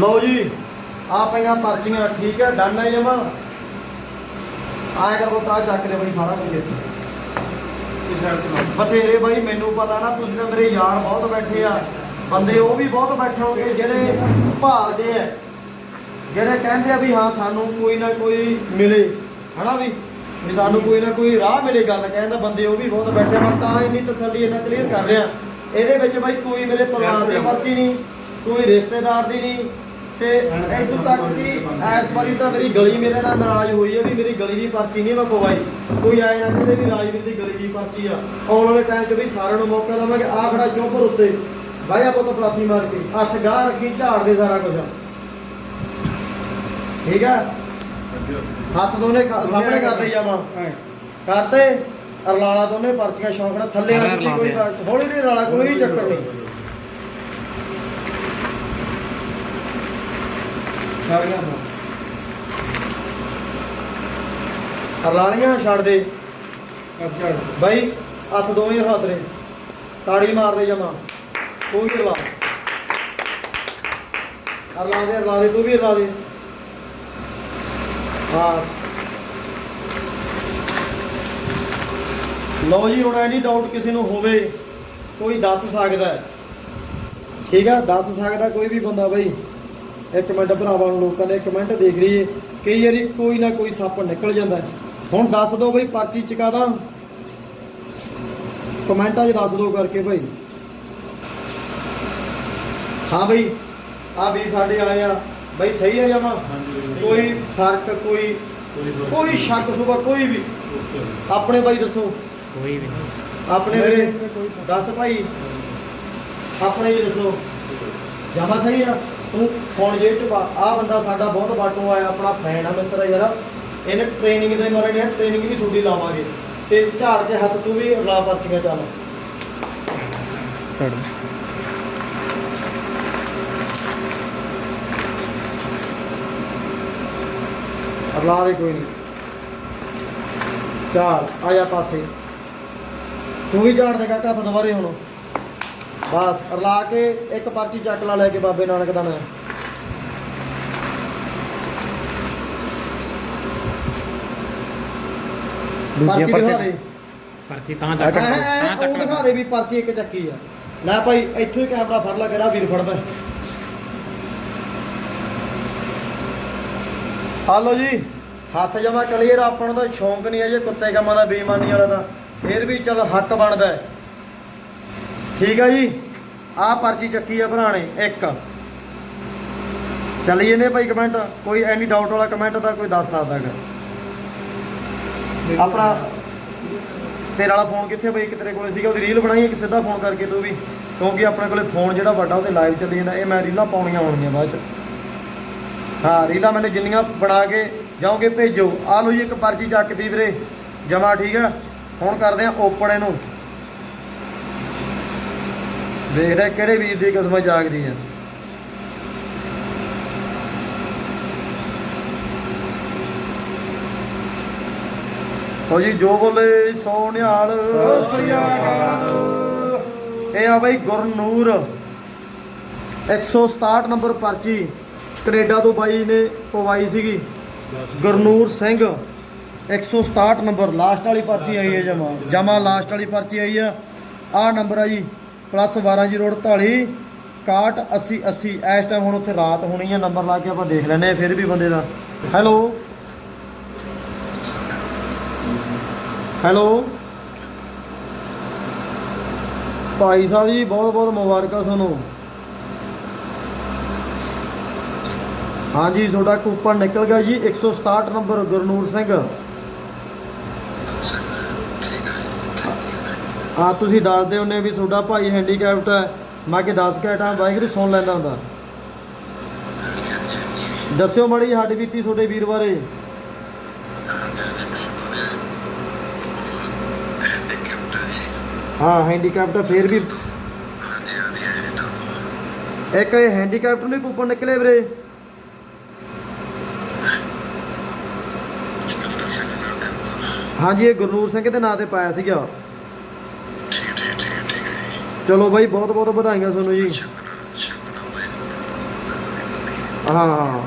ਲਓ ਜੀ ਆ ਪਈਆਂ ਪਰਚੀਆਂ ਠੀਕ ਹੈ ਡਨ ਹੈ ਜਮਾ। ਆਏ ਕਰੋ ਤਾਂ ਚੱਕ ਦੇ ਬਈ ਸਾਰਾ ਕੁਝ ਬਥੇਰੇ ਬਾਈ ਮੈਨੂੰ ਪਤਾ ਨਾ ਤੁਸੀਂ ਤਾਂ ਮੇਰੇ ਯਾਰ ਬਹੁਤ ਬੈਠੇ ਆ। ਬੰਦੇ ਉਹ ਵੀ ਬਹੁਤ ਬੈਠੇ ਹੋਣਗੇ ਜਿਹੜੇ ਭਾਲਦੇ ਆ। ਜਿਹੜੇ ਕਹਿੰਦੇ ਆ ਵੀ ਹਾਂ ਸਾਨੂੰ ਕੋਈ ਨਾ ਕੋਈ ਮਿਲੇ ਹਨਾ ਵੀ? ਵੀ ਸਾਨੂੰ ਕੋਈ ਨਾ ਕੋਈ ਰਾਹ ਮਿਲੇ ਗੱਲ ਕਹਿੰਦਾ ਬੰਦੇ ਉਹ ਵੀ ਬਹੁਤ ਬੈਠੇ ਮੈਂ ਤਾਂ ਇੰਨੀ ਤਸੱਲੀ ਇਹਨਾਂ ਕਲੀਅਰ ਕਰ ਰਿਹਾ। ਇਹਦੇ ਵਿੱਚ ਬਾਈ ਕੋਈ ਮੇਰੇ ਪਰਿਵਾਰ ਦੀ ਪਰਚੀ ਨਹੀਂ ਕੋਈ ਰਿਸ਼ਤੇਦਾਰ ਦੀ ਨਹੀਂ ਤੇ ਇਦੋਂ ਤੱਕ ਕਿ ਐਸ ਵਾਰੀ ਤਾਂ ਮੇਰੀ ਗਲੀ ਮੇਰੇ ਨਾਲ ਨਾਰਾਜ਼ ਹੋਈ ਹੈ ਵੀ ਮੇਰੀ ਗਲੀ ਦੀ ਪਰਚੀ ਨਹੀਂ ਮੈਂ ਪਵਾਈ। ਕੋਈ ਆਏ ਨਾ ਕਹਿੰਦੇ ਵੀ ਰਾਜਵੀਰ ਦੀ ਗਲੀ ਦੀ ਪਰਚੀ ਆ। ਆਉਣ ਵਾਲੇ ਟਾਈਮ 'ਚ ਵੀ ਸਾਰਿਆਂ ਨੂੰ ਮੌਕਾ ਦਵਾਂਗੇ। ਆ ਖੜਾ ਚੌਪਰ ਉੱਤੇ ਬਾਇਆ ਪੁੱਤ ਪਲਾਤੀ ਮਾਰ ਕੇ। ਹੱਥ ਗਾਹ ਰੱਖੀ ਝਾੜ ਦੇ ਸਾਰਾ ਕੁਝ ਠੀਕ ਆ? ਹੱਥ ਦੋਨੇ ਸਾਹਮਣੇ ਕਰਦੇ ਜਾਵਾਂ ਕਰਤੇ। ਅਰਲਾਲਾ ਦੋਨੇ ਪਰਚੀਆਂ ਸ਼ੌਂਕ ਨਾਲ। ਥੱਲੇ ਨਾ ਸੁੱਟੀ ਕੋਈ ਹੌਲੀ ਨਹੀਂ ਰਾਲਾ ਕੋਈ ਚੱਕਰ ਨਹੀਂ। ਅਰਲਾਲੀਆਂ ਛੱਡ ਦੇ। ਬਾਈ ਹੱਥ ਦੋਵੇਂ ਹੱਥ ਨੇ। ਤਾੜੀ ਮਾਰ ਦੇ ਜਮਾ। ਤੂੰ ਵੀ ਰਲਾ। ਅਰਲਾ ਦੇ ਅਰਲਾ ਦੇ ਤੂੰ ਵੀ ਅਰਲਾ ਦੇ। ਹਾਂ। ਲਓ ਜੀ ਹੁਣ ਐਨੀ ਡਾਊਟ ਕਿਸੇ ਨੂੰ ਹੋਵੇ ਕੋਈ ਦੱਸ ਸਕਦਾ ਠੀਕ ਆ ਦੱਸ ਸਕਦਾ ਕੋਈ ਵੀ ਬੰਦਾ ਬਈ। ਇੱਕ ਮਿੰਟ ਭਰਾਵਾਂ ਨੂੰ ਲੋਕਾਂ ਦੇ ਕਮੈਂਟ ਦੇਖ ਲਈਏ ਕਈ ਵਾਰੀ ਕੋਈ ਨਾ ਕੋਈ ਸੱਪ ਨਿਕਲ ਜਾਂਦਾ ਹੈ। ਹੁਣ ਦੱਸ ਦਿਓ ਬਈ ਪਰਚੀ ਚਕਾ ਦਾਂ ਕਮੈਂਟਾਂ 'ਚ ਦੱਸ ਦਿਓ ਕਰਕੇ ਬਈ। ਹਾਂ ਬਈ ਆ ਵੀ ਸਾਡੇ ਆਏ ਆ। ਬਈ ਸਹੀ ਹੈ ਜਮਾ ਕੋਈ ਫ਼ਰਕ ਕੋਈ ਕੋਈ ਸ਼ੱਕ ਸੁਬਾ ਕੋਈ ਵੀ। ਆਪਣੇ ਬਾਈ ਦੱਸੋ। ਕੋਈ ਵੀ ਆਪਣੇ ਵੀਰੇ ਦੱਸ ਭਾਈ। ਆਪਣੇ ਜੀ ਦੱਸੋ। ਜਮਾ ਸਹੀ ਆ? ਤੂੰ ਫੋਨ ਜੇਬ ਚ ਪਾ। ਆ ਬੰਦਾ ਸਾਡਾ ਬਹੁਤ ਬਾਟੂ ਆਇਆ ਆਪਣਾ ਫੈਨ ਆ ਮਿੱਤਰ ਆ ਯਾਰ। ਇਹਨੇ ਟ੍ਰੇਨਿੰਗ ਦੇ ਮਾਰੇ ਨੇ ਟ੍ਰੇਨਿੰਗ ਵੀ ਛੁੱਟੀ ਲਾਵਾਂਗੇ। ਤੇ ਝਾੜ ਕੇ ਹੱਥ ਤੂੰ ਵੀ ਲਾ ਪਰਚੀਆਂ ਚੱਲ। ਛੱਡ ਲਾ ਦੇ ਕੋਈ ਨਹੀਂ। ਚੱਲ ਆ ਜਾ ਪਾਸੇ। ਤੂੰ ਵੀ ਝਾੜ ਦੇ ਕਾਕਾ ਹੱਥ ਦੁਬਾਰੇ ਹੁਣ। ਬਸ ਰਲਾ ਕੇ ਇੱਕ ਪਰਚੀ ਚੱਕ ਲਾ ਲੈ ਕੇ ਬਾਬੇ ਨਾਨਕ ਦਾ ਨਾਂ ਪਰਚੀ ਦਿਖਾ ਦੇ। ਪਰਚੀ ਤਾਂ ਚੱਕ ਤਾਂ ਉਹ ਦਿਖਾ ਦੇ ਵੀ ਪਰਚੀ ਇੱਕ ਚੱਕੀ ਆ। ਲੈ ਭਾਈ ਇੱਥੋਂ ਹੀ ਕੈਮਰਾ ਫੜ ਲੈ ਕਿਹੜਾ ਵੀਰ ਫੜਦਾ। ਹਾਲੋ ਜੀ ਹੱਥ ਜਮਾ ਕਲੀਅਰ ਆਪਾਂ ਨੂੰ ਤਾਂ ਸ਼ੌਂਕ ਨਹੀਂ ਹੈ ਜੇ ਕੁੱਤੇ ਕੰਮਾਂ ਦਾ ਬੇਈਮਾਨੀ ਵਾਲਾ ਦਾ। ਫਿਰ ਵੀ ਚਲ ਹੱਕ ਬਣਦਾ ਹੈ। ਠੀਕ ਆ ਜੀ? ਆਹ ਪਰਚੀ ਚੱਕੀ ਆ ਭਰਾਣੇ ਇੱਕ। ਚੱਲੀ ਜਾਂਦੇ ਭਾਈ ਕਮੈਂਟ ਕੋਈ ਐਨੀ ਡਾਊਟ ਵਾਲਾ ਕਮੈਂਟ ਤਾਂ ਕੋਈ ਦੱਸ ਸਕਦਾ ਹੈਗਾ। ਆਪਣਾ ਤੇਰੇ ਵਾਲਾ ਫੋਨ ਕਿੱਥੇ ਬਈ? ਇੱਕ ਤੇਰੇ ਕੋਲੇ ਸੀਗਾ ਉਹਦੀ ਰੀਲ ਬਣਾਈ ਇੱਕ ਸਿੱਧਾ ਫੋਨ ਕਰਕੇ ਤੂੰ ਵੀ। ਕਿਉਂਕਿ ਆਪਣੇ ਕੋਲੇ ਫੋਨ ਜਿਹੜਾ ਵੱਡਾ ਉਹਦੇ ਲਾਈਵ ਚੱਲੀ ਜਾਂਦਾ ਇਹ ਮੈਂ ਰੀਲਾਂ ਪਾਉਣੀਆਂ ਹੋਣਗੀਆਂ ਬਾਅਦ ਚ। ਹਾਂ ਰੀਲਾਂ ਮੈंने ਜਿੰਨੀਆਂ ਬਣਾ ਕੇ ਜਾਓਗੇ ਭੇਜੋ। ਆ ਲਓ ਜੀ ਇੱਕ ਪਰਚੀ ਚੱਕਦੀ ਵੀਰੇ। ਜਮਾ ਠੀਕ ਆ। ਹੁਣ ਕਰਦੇ ਆ ਓਪਨ ਇਹਨੂੰ। ਦੇਖਦੇ ਆ ਕਿਹੜੇ ਵੀਰ ਦੀ ਕਿਸਮਤ ਜਾਗਦੀ ਆ। ਹੋ ਜੀ ਜੋ ਬੋਲੇ ਸੋ ਨਿਹਾਲ ਇਹ ਆ ਬਈ ਗੁਰਨੂਰ 167 ਨੰਬਰ ਪਰਚੀ ਕੈਨੇਡਾ ਤੋਂ ਬਾਈ ਨੇ ਪਵਾਈ ਸੀਗੀ। ਗੁਰਨੂਰ ਸਿੰਘ 167 ਨੰਬਰ ਲਾਸਟ ਵਾਲੀ ਪਰਚੀ ਆਈ ਹੈ ਜਮਾ। ਜਮਾ ਲਾਸਟ ਵਾਲੀ ਪਰਚੀ ਆਈ ਆ। ਆਹ ਨੰਬਰ ਆ ਜੀ ਪਲੱਸ 12048 61 80 80 ਇਸ ਟਾਈਮ ਹੁਣ ਉੱਥੇ ਰਾਤ ਹੋਣੀ ਆ, ਨੰਬਰ ਲਾ ਕੇ ਆਪਾਂ ਦੇਖ ਲੈਨੇ ਆ ਫਿਰ ਵੀ ਬੰਦੇ ਦਾ। ਹੈਲੋ ਹੈਲੋ ਭਾਈ ਸਾਹਿਬ ਜੀ, ਬਹੁਤ ਬਹੁਤ ਮੁਬਾਰਕਾਂ ਤੁਹਾਨੂੰ। ਹਾਂਜੀ, ਤੁਹਾਡਾ ਕੂਪਨ ਨਿਕਲ ਗਿਆ ਜੀ 167 ਨੰਬਰ ਗੁਰਨੂਰ ਸਿੰਘ। ਆ ਤੁਸੀਂ ਦੱਸਦੇ ਹੁੰਨੇ ਵੀ ਤੁਹਾਡਾ ਭਾਈ ਹੈਂਡੀਕੈਪਟ ਹੈ। ਮੈਂ ਕਿ ਦੱਸ ਕੇ ਹਟਾਂ, ਵਾਹਿਗੁਰੂ ਸੁਣ ਲੈਂਦਾ ਹੁੰਦਾ। ਦੱਸਿਓ ਮੜੀ ਹੱਡ ਬੀਤੀ ਤੁਹਾਡੇ ਵੀਰ ਬਾਰੇ। ਹਾਂ ਹੈਂਡੀਕੈਪਟ ਫੇਰ ਵੀ ਇੱਕ ਇਹ ਹੈਂਡੀਕੈਪਟ ਨੂੰ ਕੂਪਨ ਨਿਕਲੇ ਵੀਰੇ। ਹਾਂਜੀ, ਇਹ ਗੁਰਨੂਰ ਸਿੰਘ ਦੇ ਨਾਂ ਤੇ ਪਾਇਆ ਸੀਗਾ। ਚਲੋ ਬਾਈ ਬਹੁਤ ਬਹੁਤ ਵਧਾਈਆਂ ਤੁਹਾਨੂੰ ਜੀ। ਹਾਂ।